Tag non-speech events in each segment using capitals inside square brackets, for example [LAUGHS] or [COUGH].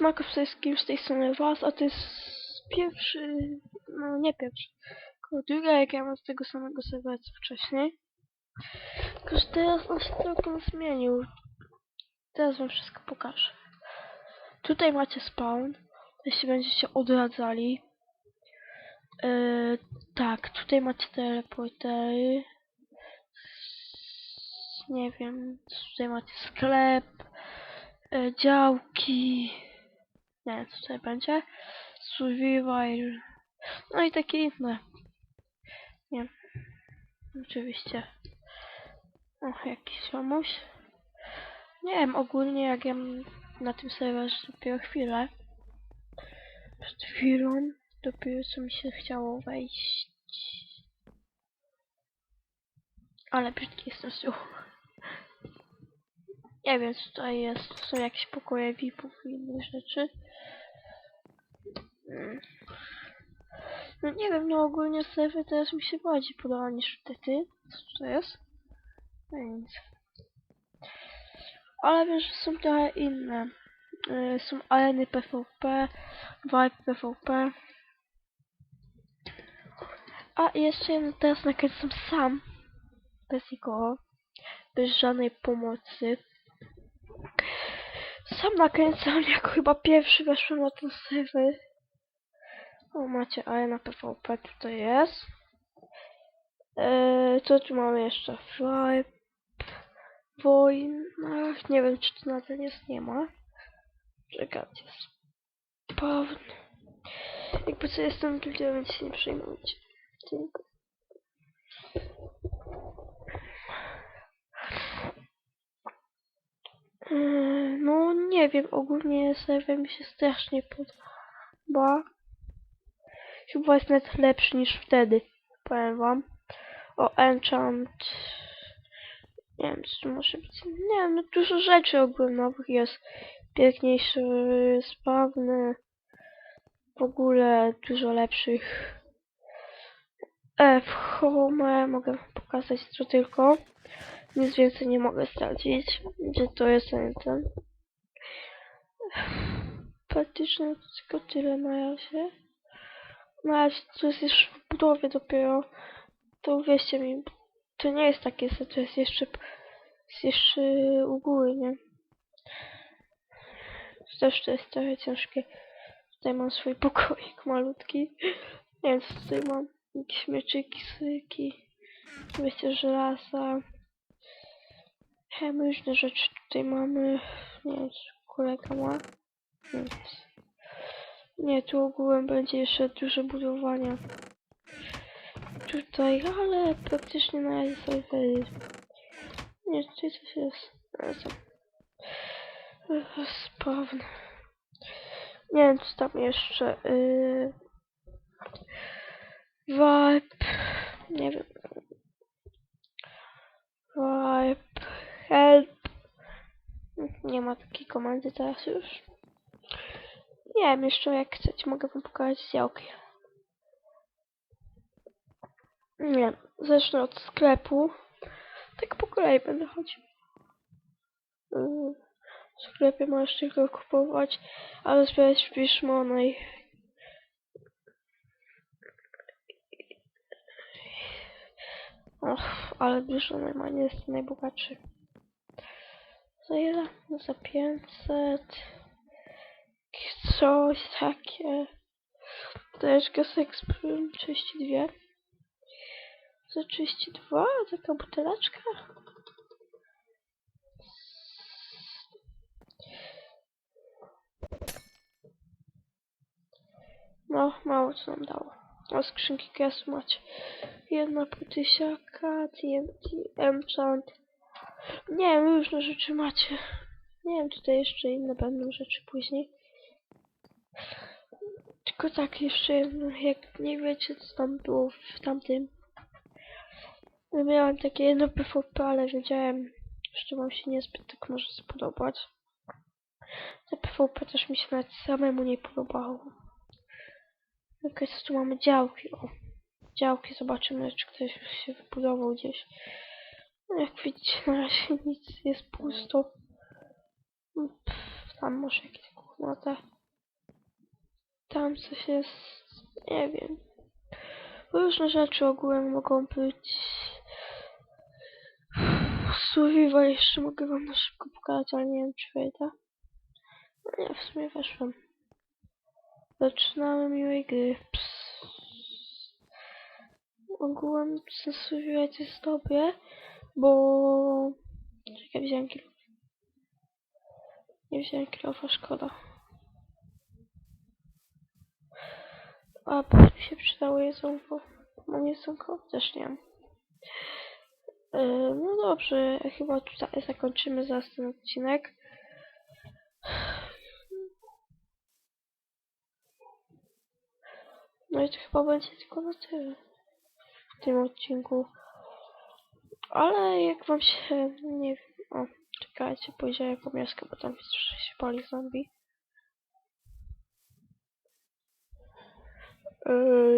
Smaków wszystkim z tej strony was, a to jest pierwszy, no nie pierwszy, tylko drugi jak ja mam z tego samego serwera co wcześniej. Tylko, teraz on się trochę zmienił. Teraz wam wszystko pokażę. Tutaj macie spawn, jeśli będziecie odradzali. Yy, tak, tutaj macie teleportery. Nie wiem, tutaj macie sklep, yy, działki. Nie tutaj będzie. Survival. No i takie inne. Nie. Oczywiście. Och, jakiś lamuś. Nie wiem, ogólnie jak ja na tym serwerze dopiero chwilę. Przed chwilą dopiero co mi się chciało wejść. Ale brzydki jest stół. Nie wiem co tutaj jest. Są jakieś pokoje VIP-ów i inne rzeczy. No nie wiem, no ogólnie serwer teraz mi się bardziej podoba niż wtedy. Co to jest? No nic. Ale wiem, że są trochę inne. Y, są areny PvP, vibe PvP. A jeszcze jedno teraz nakręcam sam. Bez nikogo. Bez żadnej pomocy. Sam nakręcam, jako chyba pierwszy weszłem na ten serwer. O, macie arena PvP tutaj jest. Eee, co tu mamy jeszcze? Vibe. Wojnach. Nie wiem, czy to nadal jest. Nie ma. Czekajcie. Spawn. Jakby co jestem tutaj, więc się nie przejmujcie. Tylko. Eee, no nie wiem, ogólnie serwer mi się strasznie podoba. Chyba jest nawet lepszy niż wtedy, powiem wam. O, enchant. Nie wiem, tu może być. Nie wiem, no dużo rzeczy ogólnie nowych jest. Piękniejsze spawny. W ogóle dużo lepszych. E, w home mogę pokazać co tylko. Nic więcej nie mogę stracić. Gdzie to jest ten ten. Praktycznie tylko tyle na razie. No ale to jest już w budowie dopiero. To uwierzcie mi, to nie jest takie, to jest jeszcze, jest jeszcze u góry, nie? Też to jest trochę ciężkie. Tutaj mam swój pokoik malutki. Nie wiem, co tutaj mam. Jakieś mieczyki, syki. Wiecie, żelaza. Różne rzeczy tutaj mamy. Nie wiem, czy kolega ma. Nic. Nie, tu ogółem będzie jeszcze dużo budowania. Tutaj, ale praktycznie na razie serwery. Nie, tutaj coś jest. Spawn. Nie wiem, co tam jeszcze. Yy... Vibe. Nie wiem. Vibe. Help. Nie ma takiej komendy teraz już. Nie wiem, jeszcze jak chcecie, mogę wam pokazać działki. Nie, zacznę od sklepu. Tak po kolei będę chodził. W sklepie możesz tylko kupować, ale zbierać wpisz money. Och, ale dużo normalnie jest najbogatszy. Za ile? Za 500. Coś takie. Też gasek 32. Za 32? Taka buteleczka? No, mało co nam dało. O, skrzynki gasu macie. Jedna potysiaka, TNT, enchant. Nie wiem, różne rzeczy macie. Nie wiem, tutaj jeszcze inne będą rzeczy później. Tylko tak, jeszcze jedno, jak nie wiecie, co tam było w tamtym. No, Miałem takie jedno PvP, ale wiedziałem, że wam się niezbyt tak może spodobać. Te PvP też mi się nawet samemu nie podobało. Okej, co tu mamy działki, o. Działki, zobaczymy, czy ktoś już się wybudował gdzieś. No, jak widzicie, na razie [LAUGHS] nic, jest pusto. Pff, tam może jakieś gówno. Tam coś jest, nie wiem. Różne rzeczy ogółem mogą być. Survival jeszcze mogę wam na szybko pokazać, ale nie wiem czy wejdę. No nie, w sumie weszłem. Zaczynamy miłej gry. Ogółem ten survival jest dobre, bo... Czekaj, wziąłem kilo. Nie wziąłem kilofa, szkoda. A, mi się przydało jedzonko. Mam jedzonko? Też nie. E, no dobrze, chyba tutaj zakończymy zaraz ten odcinek. No i to chyba będzie tylko na tyle w tym odcinku. Ale jak wam się, nie o, czekajcie, pójdę jako miasto, bo tam jest, się pali zombie.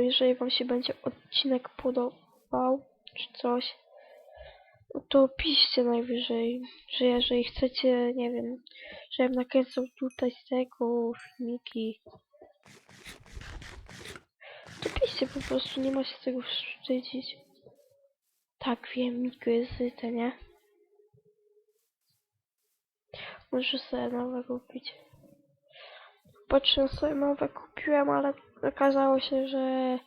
Jeżeli wam się będzie odcinek podobał, czy coś, no to piszcie najwyżej, że jeżeli chcecie, nie wiem, żebym nakręcał tutaj z tego filmiki, to piszcie po prostu, nie ma się tego wstydzić. Tak, wiem, Miko jest nie? Muszę sobie nowe kupić. Patrzę sobie nowe kupiłem, ale okazało się, że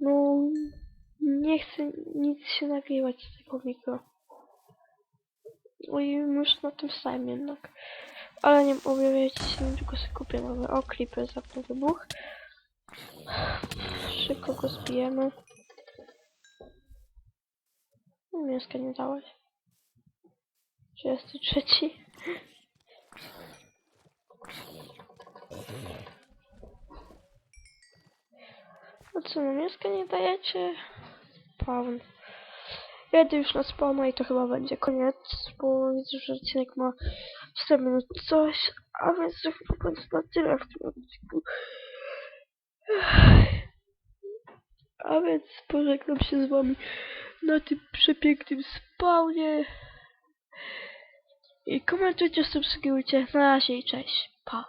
no nie chcę nic się nagrywać z tego mikro. No i już na tym samym jednak. Ale nie objawiajcie się, tylko sobie kupię nowe. O, creeper zapnął wybuch. Szybko go zbijemy. No, Mięska nie dałeś. 33. No co, no mięska nie dajecie? Pawn. Jedę już na spawna i to chyba będzie koniec, bo widzę, że odcinek ma 4 minut coś, a więc to chyba będzie na tyle w tym odcinku. A więc pożegnam się z wami na tym przepięknym spawnie. I komentujcie, subskrybujcie. Na razie i cześć. Pa.